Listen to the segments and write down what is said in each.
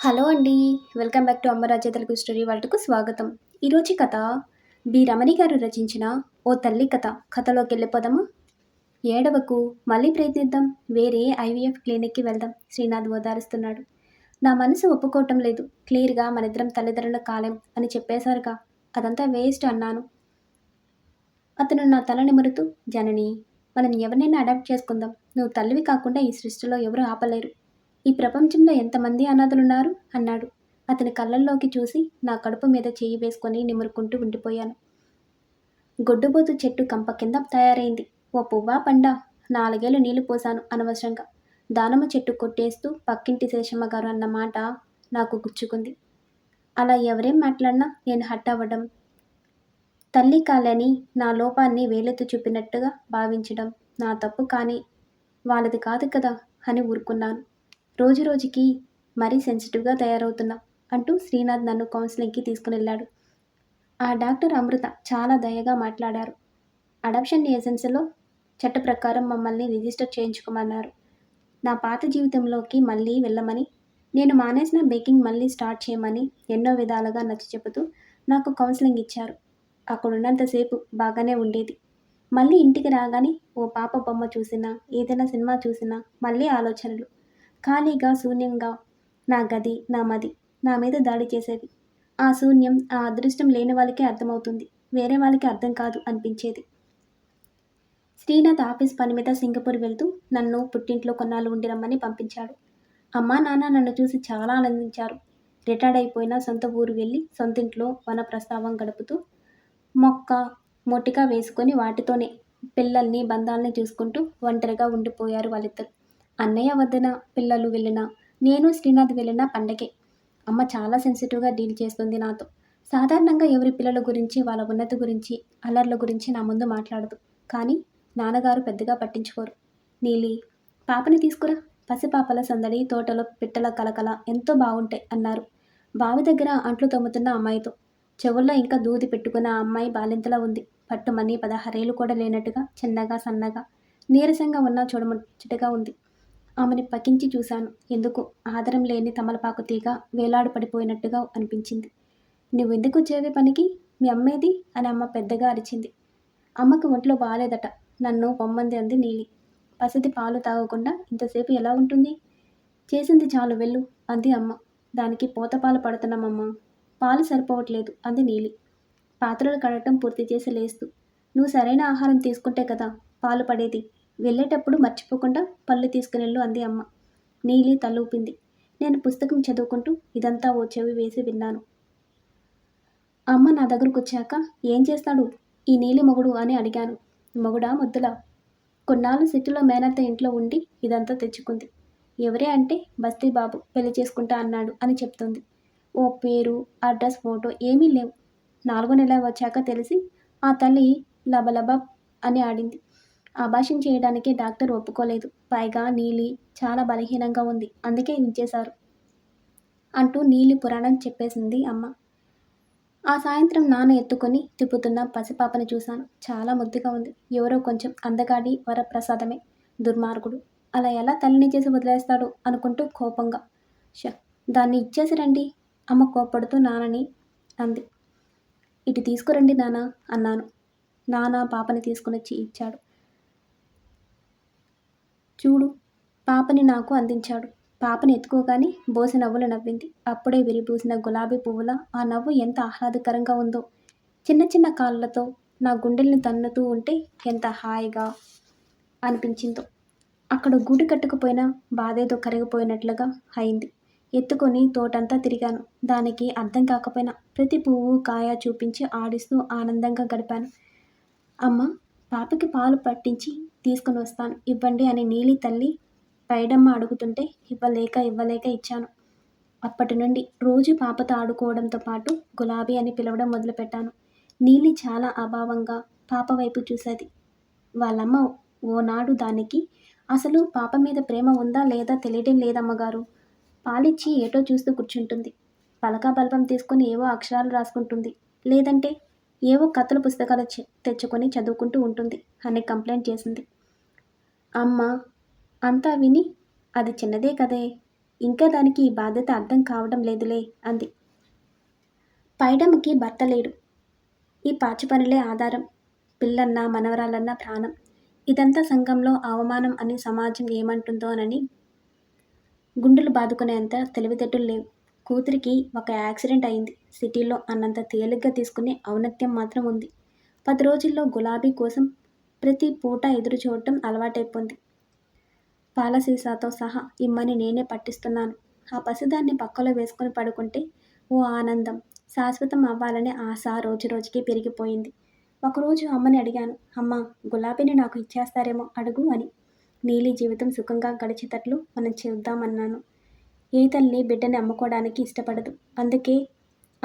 Hello అండి welcome back to Ammarajya Telugu story వాళ్ళకు స్వాగతం. ఈరోజు కథ బి. రమణి గారు రచించిన ఓ తల్లి కథ. కథలోకి వెళ్ళిపోదామా? ఏడవకు మళ్ళీ ప్రయత్నిద్దాం. వేరే ఐవీఎఫ్ క్లినిక్కి వెళ్దాం శ్రీనాథ్ ఓదారుస్తున్నాడు. నా మనసు ఒప్పుకోవటం లేదు. క్లియర్గా మనిద్దరం తల్లిదండ్రుల కాలేం అని చెప్పేశారుగా. అదంతా వేస్ట్ అన్నాను. అతను నా తల నిమురుతూ జనని మనం ఎవరినైనా అడాప్ట్ చేసుకుందాం. నువ్వు తల్లివి కాకుండా ఈ సృష్టిలో ఎవరు ఆపలేరు. ఈ ప్రపంచంలో ఎంతమంది అనాథలున్నారు? అన్నాడు. అతని కళ్ళల్లోకి చూసి నా కడుపు మీద చేయి వేసుకొని నిమురుకుంటూ ఉండిపోయాను. గొడ్డుబోతు చెట్టు కంప కింద తయారైంది. ఓ పువ్వా పండా? నాలుగేళ్ళు నీళ్ళు పోసాను అనవసరంగా. దానమ్మ చెట్టు కొట్టేస్తూ పక్కింటి శేషమ్మ గారు అన్న మాట నాకు గుచ్చుకుంది. అలా ఎవరేం మాట్లాడినా నేను హట్ అవ్వడం తల్లి కాలని నా లోపాన్ని వేలెత్తి చూపినట్టుగా భావించడం నా తప్పు కానీ వాళ్ళది కాదు కదా అని ఊరుకున్నాను. రోజు రోజుకి మరీ సెన్సిటివ్గా తయారవుతున్నా అంటూ శ్రీనాథ్ నన్ను కౌన్సిలింగ్కి తీసుకుని వెళ్ళాడు ఆ డాక్టర్ అమృత చాలా దయగా మాట్లాడారు. అడాప్షన్ ఏజెన్సీలో చట్ట ప్రకారం మమ్మల్ని రిజిస్టర్ చేయించుకోమన్నారు. నా పాత జీవితంలోకి మళ్ళీ వెళ్ళమని నేను మానేసిన బేకింగ్ మళ్ళీ స్టార్ట్ చేయమని ఎన్నో విధాలుగా నచ్చి చెబుతూ నాకు కౌన్సిలింగ్ ఇచ్చారు. అక్కడ ఉన్నంతసేపు బాగానే ఉండేది. మళ్ళీ ఇంటికి రాగానే ఓ పాప బొమ్మ చూసినా ఏదైనా సినిమా చూసినా మళ్ళీ ఆలోచనలు. ఖాళీగా శూన్యంగా. నా గది నా మది నా మీద దాడి చేసేవి. ఆ శూన్యం ఆ అదృష్టం లేని వాళ్ళకే అర్థమవుతుంది. వేరే వాళ్ళకి అర్థం కాదు అనిపించేది. శ్రీనాథ్ ఆఫీస్ పని మీద సింగపూర్ వెళ్తూ నన్ను పుట్టింట్లో కొన్నాళ్ళు ఉండి రమ్మని పంపించాడు. అమ్మా నాన్న నన్ను చూసి చాలా ఆనందించారు. రిటైర్డ్ అయిపోయిన సొంత ఊరు వెళ్ళి సొంతింట్లో వన ప్రస్తావం గడుపుతూ మొక్క మొట్టిగా వేసుకొని వాటితోనే పిల్లల్ని బంధాలని చూసుకుంటూ ఒంటరిగా ఉండిపోయారు వాళ్ళిద్దరు. అన్నయ్య వద్దన పిల్లలు వెళ్ళినా నేను శ్రీనాథ్ వెళ్ళిన పండగే. అమ్మ చాలా సెన్సిటివ్గా డీల్ చేస్తుంది నాతో. సాధారణంగా ఎవరి పిల్లల గురించి వాళ్ళ ఉన్నతి గురించి అల్లర్ల గురించి నా ముందు మాట్లాడదు. కానీ నాన్నగారు పెద్దగా పట్టించుకోరు. నీలి పాపని తీసుకురా. పసిపాపల సందడి తోటలో పిట్టల కలకల ఎంతో బాగుంటాయి అన్నారు. బావి దగ్గర అంట్లు తమ్ముతున్న అమ్మాయితో. చెవుల్లో ఇంకా దూది పెట్టుకున్న అమ్మాయి బాలింతలా ఉంది. పట్టుమని పదహారేళ్ళు కూడా లేనట్టుగా చిన్నగా సన్నగా నీరసంగా ఉన్న చూడముచ్చటగా ఉంది. ఆమెని పకించి చూశాను. ఎందుకు? ఆదరం లేని తమలపాకు తీగ వేలాడు పడిపోయినట్టుగా అనిపించింది. నువ్వెందుకు ఎందుకు పనికి? మీ అమ్మేది? అని అమ్మ పెద్దగా అరిచింది. అమ్మకి ఒంట్లో బాగాలేదట నన్ను పొమ్మంది అంది నీలి. పసిది పాలు తాగకుండా ఇంతసేపు ఎలా ఉంటుంది? చేసింది చాలు వెళ్ళు అంది అమ్మ. దానికి పూత పాలు పడుతున్నామమ్మ. పాలు సరిపోవట్లేదు అంది నీలి. పాత్రలు కడటం పూర్తి చేసి లేస్తూ. నువ్వు సరైన ఆహారం తీసుకుంటే కదా పాలు పడేది? వెళ్ళేటప్పుడు మర్చిపోకుండా పళ్ళు తీసుకునెళ్ళు అంది అమ్మ. నీలి తలూపింది నేను పుస్తకం చదువుకుంటూ ఇదంతా ఓ చెవి వేసి విన్నాను. అమ్మ నా దగ్గరకు వచ్చాక ఏం చేస్తాడు? ఈ నీలి మొగుడు అని అడిగాను. మొగుడా ముద్దులా కొన్నాళ్ళు సిటీలో మేనత్త ఇంట్లో ఉండి ఇదంతా తెచ్చుకుంది. ఎవరే అంటే బస్తీ బాబు పెళ్ళి చేసుకుంటా అన్నాడు అని చెప్తుంది. ఓ పేరు అడ్రస్ ఫోటో ఏమీ లేవు. నాలుగో నెల వచ్చాక తెలిసి ఆ తల్లి లబలబ అని ఆడింది. ఆభాషం చేయడానికి డాక్టర్ ఒప్పుకోలేదు. పైగా నీలి చాలా బలహీనంగా ఉంది. అందుకే ఇచ్చేశారు. అంటూ నీలి పురాణం చెప్పేసింది అమ్మ. ఆ సాయంత్రం నాన్న ఎత్తుకొని తిప్పుతున్న పసిపాపని చూశాను. చాలా ముద్దుగా ఉంది. ఎవరో కొంచెం అందగాడి వరప్రసాదమే. దుర్మార్గుడు. అలా ఎలా తల్లిని చేసి వదిలేస్తాడు? అనుకుంటూ కోపంగా. ష దాన్ని ఇచ్చేసి రండి. అమ్మ కోపడుతూ నాన్నని అంది. ఇటు తీసుకురండి నాన్న అన్నాను. నాన్న పాపని తీసుకునొచ్చి ఇచ్చాడు. చూడు పాపని నాకు అందించాడు. పాపని ఎత్తుకోగానే బోసి నవ్వులు నవ్వింది. అప్పుడే విరిబూసిన గులాబీ పువ్వుల ఆ నవ్వు ఎంత ఆహ్లాదకరంగా ఉందో. చిన్న చిన్న కాళ్ళతో నా గుండెల్ని తన్నుతూ ఉంటే ఎంత హాయిగా అనిపించిందో. అక్కడ గూడు కట్టుకుపోయిన బాధేదో కరిగిపోయినట్లుగా అయింది. ఎత్తుకొని తోటంతా తిరిగాను. దానికి అర్థం కాకపోయినా ప్రతి పువ్వు కాయ చూపించి ఆడిస్తూ ఆనందంగా గడిపాను. అమ్మ పాపకి పాలు పట్టించి తీసుకుని వస్తాను. ఇవ్వండి అని నీలి తల్లి పైడమ్మ అడుగుతుంటే ఇవ్వలేక ఇవ్వలేక ఇచ్చాను. అప్పటి నుండి రోజు పాపతో ఆడుకోవడంతో పాటు గులాబీ అని పిలవడం మొదలుపెట్టాను. నీలి చాలా అభావంగా పాప వైపు చూసేది. వాళ్ళమ్మ ఓనాడు దానికి అసలు పాప మీద ప్రేమ ఉందా లేదా తెలియటం లేదమ్మగారు. పాలిచ్చి ఏటో చూస్తూ కూర్చుంటుంది. పలకా బల్బం తీసుకొని ఏవో అక్షరాలు రాసుకుంటుంది. లేదంటే ఏవో కథల పుస్తకాలు తెచ్చుకొని చదువుకుంటూ ఉంటుంది అని కంప్లైంట్ చేసింది. అమ్మ అంతా విని అది చిన్నదే కదే. ఇంకా దానికి ఈ బాధ్యత అర్థం కావడం లేదులే అంది. పైడమ్మకి భర్త లేడు. ఈ పాచి పనులే ఆధారం. పిల్లన్నా మనవరాలన్నా ప్రాణం. ఇదంతా సంఘంలో అవమానం అని సమాజం ఏమంటుందోనని గుండెలు బాదుకునేంత తెలివితేటలు లేవు. కూతురికి ఒక యాక్సిడెంట్ అయింది. సిటీలో అన్నంత తేలిగ్గా తీసుకునే ఔన్నత్యం మాత్రం ఉంది. పది రోజుల్లో గులాబీ కోసం ప్రతి పూట ఎదురు చూడటం అలవాటైపోయింది. పాల సీసాతో సహా ఇమ్మని నేనే పట్టిస్తున్నాను. ఆ పసిదాన్ని పక్కలో వేసుకొని పడుకుంటే ఓ ఆనందం శాశ్వతం అవ్వాలనే ఆశ రోజు రోజుకి పెరిగిపోయింది. ఒకరోజు అమ్మని అడిగాను అమ్మ గులాబీని నాకు ఇచ్చేస్తారేమో అడుగు అని. నీలి జీవితం సుఖంగా గడిచేటట్లు మనం చేద్దామన్నాను. ఏ తల్లి బిడ్డని అమ్ముకోవడానికి ఇష్టపడదు. అందుకే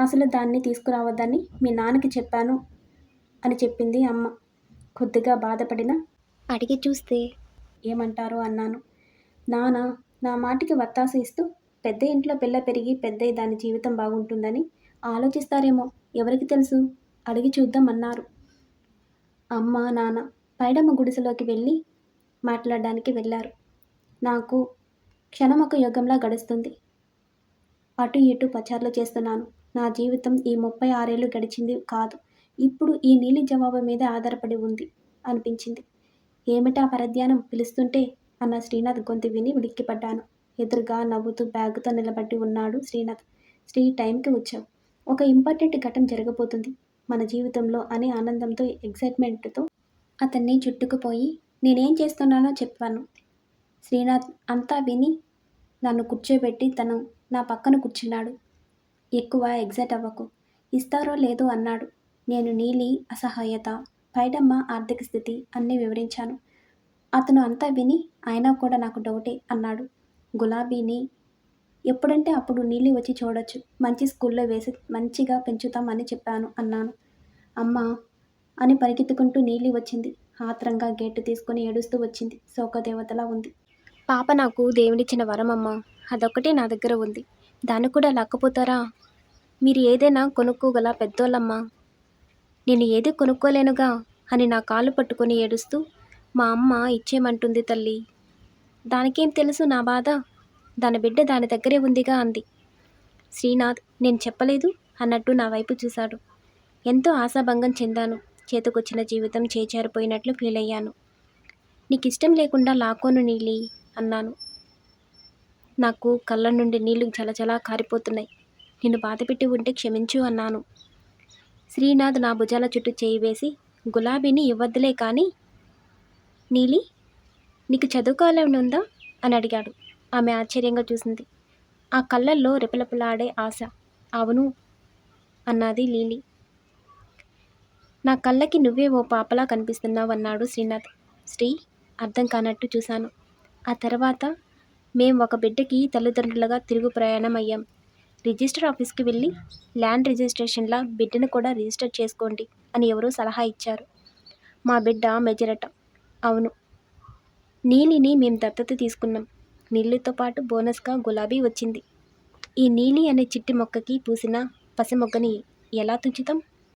అసలు దాన్ని తీసుకురావద్దని మీ నాన్నకి చెప్పాను అని చెప్పింది అమ్మ. కొద్దిగా బాధపడిన అడిగి చూస్తే. ఏమంటారో అన్నాను. నాన్న నా మాటికి వత్తాసు ఇస్తూ పెద్ద ఇంట్లో పిల్ల పెరిగి పెద్ద దాని జీవితం బాగుంటుందని ఆలోచిస్తారేమో ఎవరికి తెలుసు? అడిగి చూద్దామన్నారు అమ్మ నాన్న పైడమ్మ గుడిసెలోకి వెళ్ళి మాట్లాడడానికి వెళ్ళారు. నాకు క్షణం ఒక యుగంలా గడుస్తుంది. అటు ఇటు పచార్లు చేస్తున్నాను. నా జీవితం ఈ ముప్పై ఆరేళ్ళు గడిచింది కాదు. ఇప్పుడు ఈ నీలి జవాబు మీద ఆధారపడి ఉంది అనిపించింది. ఏమిటా పరధ్యానం? పిలుస్తుంటే అన్న శ్రీనాథ్ గొంతు విని ఉలిక్కిపడ్డాను. ఎదురుగా నవ్వుతూ బ్యాగుతో నిలబడి ఉన్నాడు శ్రీనాథ్. శ్రీ టైంకి వచ్చావు. ఒక ఇంపార్టెంట్ ఘటన జరగబోతుంది. మన జీవితంలో అనే ఆనందంతో ఎక్సైట్మెంట్తో అతన్ని చుట్టుకుపోయి నేనేం చేస్తున్నానో చెప్పాను. శ్రీనాథ్ అంతా విని నన్ను కూర్చోబెట్టి తను నా పక్కన కూర్చున్నాడు. ఎక్కువ ఎగ్జైట్ అవ్వకు. ఇస్తారో లేదో అన్నాడు. నేను నీలి అసహాయత పైడమ్మ ఆర్థిక స్థితి అన్నీ వివరించాను. అతను అంతా విని అయినా కూడా నాకు డౌటే అన్నాడు. గులాబీని ఎప్పుడంటే అప్పుడు నీళ్ళు వచ్చి చూడొచ్చు. మంచి స్కూల్లో వేసి మంచిగా పెంచుతామని చెప్పాను అన్నాను. అమ్మ అని పరిగెత్తుకుంటూ నీలి వచ్చింది. ఆత్రంగా గేటు తీసుకుని ఏడుస్తూ వచ్చింది. శోకదేవతలా ఉంది. పాప నాకు దేవుడిచ్చిన వరం అమ్మ నా దగ్గర ఉంది. దాన్ని కూడా లేకపోతారా మీరు ఏదైనా కొనుక్కోగల పెద్దోళ్ళమ్మా. నేను ఏది కొనుక్కోలేనుగా అని నా కాళ్ళు పట్టుకొని ఏడుస్తూ మా అమ్మ ఇచ్చేయమంటుంది తల్లి. దానికేం తెలుసు నా బాధ? దాని బిడ్డ దాని దగ్గరే ఉందిగా అంది. శ్రీనాథ్ నేను చెప్పలేదు అన్నట్టు నా వైపు చూశాడు. ఎంతో ఆశాభంగం చెందాను. చేతికొచ్చిన జీవితం చేచారిపోయినట్లు ఫీల్ అయ్యాను నీకు ఇష్టం లేకుండా లాకోను నీలి అన్నాను. నాకు కళ్ళ నుండి నీళ్ళు చలచలా కారిపోతున్నాయి. నిన్ను బాధపెట్టి ఉంటే క్షమించు అన్నాను. శ్రీనాథ్ నా భుజాల చుట్టూ చేయి వేసి గులాబీని ఇవ్వద్దులే కానీ నీలి నీకు చదువుకోవాలని ఉందా అని అడిగాడు. ఆమె ఆశ్చర్యంగా చూసింది. ఆ కళ్ళల్లో రెపరెపలాడే ఆశ. అవును అన్నది లీలి నా కళ్ళకి నువ్వే ఓ పాపలా కనిపిస్తున్నావు అన్నాడు శ్రీనాథ్. శ్రీ అర్థం కానట్టు చూశాను. ఆ తర్వాత మేము ఒక బిడ్డకి తల్లిదండ్రులుగా తిరుగు ప్రయాణం అయ్యాం రిజిస్టర్ ఆఫీస్కి వెళ్ళి ల్యాండ్ రిజిస్ట్రేషన్లా బిడ్డను కూడా రిజిస్టర్ చేసుకోండి అని ఎవరో సలహా ఇచ్చారు. మా బిడ్డ మెజరట. అవును. నీలిని మేము దత్తత తీసుకున్నాం. నీళ్ళతో పాటు బోనస్గా గులాబీ వచ్చింది. ఈ నీలి అనే చిట్టి మొక్కకి పూసిన పసి మొక్కని ఎలా తుంచుతాం?